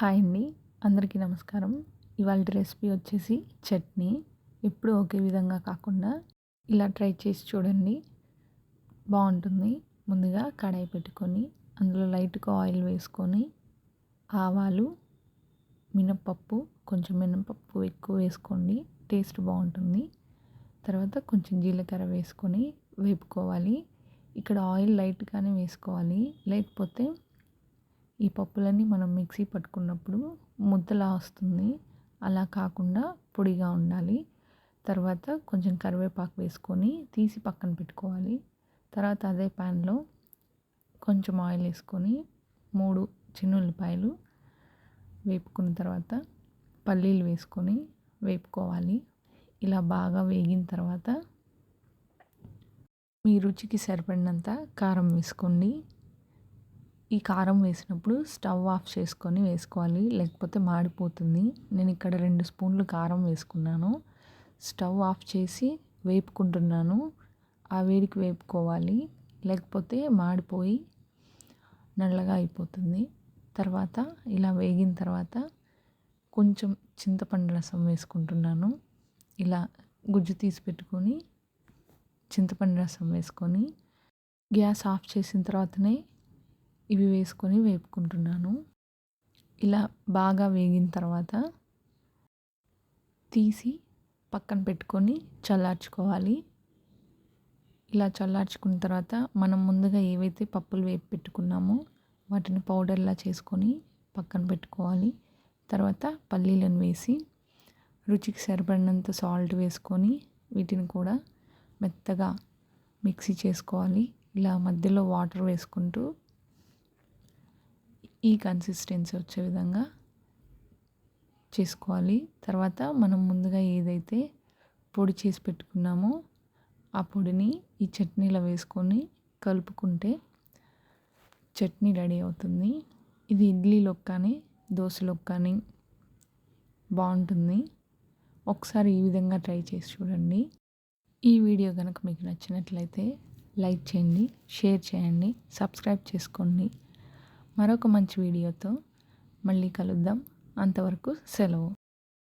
Hi అండి. అందరికీ నమస్కారం. ఇవాళ రెసిపీ వచ్చేసి చట్నీ. ఎప్పుడు ఒకే విధంగా కాకుండా ఇలా ట్రై చేసి చూడండి. బాగుంటుంది. ముందుగా కడాయి పెట్టుకొని అందులో లైట్గా ఆయిల్ వేసుకొని ఆవాలు మినపప్పు కొంచెం మినపప్పు ఎక్కువ వేసుకోండి. టేస్ట్ బాగుంటుంది. తర్వాత కొంచెం జీలకర్ర వేసుకొని వేపుకోవాలి. ఇక్కడ ఆయిల్ లైట్గానే వేసుకోవాలి. లేకపోతే ఈ పప్పులన్నీ మనం మిక్సీ పట్టుకున్నప్పుడు ముద్దలా వస్తుంది. అలా కాకుండా పొడిగా ఉండాలి. తర్వాత కొంచెం కరివేపాకు వేసుకొని తీసి పక్కన పెట్టుకోవాలి. తర్వాత అదే ప్యాన్లో కొంచెం ఆయిల్ వేసుకొని మూడు చిన్నుల్లిపాయలు వేపుకున్న తర్వాత పల్లీలు వేసుకొని వేపుకోవాలి. ఇలా బాగా వేగిన తర్వాత మీ రుచికి సరిపడినంత కారం వేసుకోండి. ఈ కారం వేసినప్పుడు స్టవ్ ఆఫ్ చేసుకొని వేసుకోవాలి లేకపోతే మాడిపోతుంది. నేను ఇక్కడ రెండు స్పూన్లు కారం వేసుకున్నాను. స్టవ్ ఆఫ్ చేసి వేపుకుంటున్నాను. ఆ వేడికి వేపుకోవాలి లేకపోతే మాడిపోయి నల్లగా అయిపోతుంది. తర్వాత ఇలా వేగిన తర్వాత కొంచెం చింతపండు రసం వేసుకుంటున్నాను. ఇలా గుజ్జు తీసి పెట్టుకొని చింతపండు రసం వేసుకొని గ్యాస్ ఆఫ్ చేసిన తర్వాతనే ఇవి వేసుకొని వేపుకుంటున్నాను. ఇలా బాగా వేగిన తర్వాత తీసి పక్కన పెట్టుకొని చల్లార్చుకోవాలి. ఇలా చల్లార్చుకున్న తర్వాత మనం ముందుగా ఏవైతే పప్పులు వేపి పెట్టుకున్నామో వాటిని పౌడర్లా చేసుకొని పక్కన పెట్టుకోవాలి. తర్వాత పల్లీలను వేసి రుచికి సరిపడినంత సాల్ట్ వేసుకొని వీటిని కూడా మెత్తగా మిక్సీ చేసుకోవాలి. ఇలా మధ్యలో వాటర్ వేసుకుంటూ ఈ కన్సిస్టెన్సీ వచ్చే విధంగా చేసుకోవాలి. తర్వాత మనం ముందుగా ఏదైతే పొడి చేసి పెట్టుకున్నామో ఆ పొడిని ఈ చట్నీలో వేసుకొని కలుపుకుంటే చట్నీ రెడీ అవుతుంది. ఇది ఇడ్లీలోకి కానీ దోశలోకి కానీ బాగుంటుంది. ఒకసారి ఈ విధంగా ట్రై చేసి చూడండి. ఈ వీడియో కనుక మీకు నచ్చినట్లయితే లైక్ చేయండి షేర్ చేయండి సబ్స్క్రైబ్ చేసుకోండి. మరొక మంచి వీడియోతో మళ్ళీ కలుద్దాం. అంతవరకు సెలవు.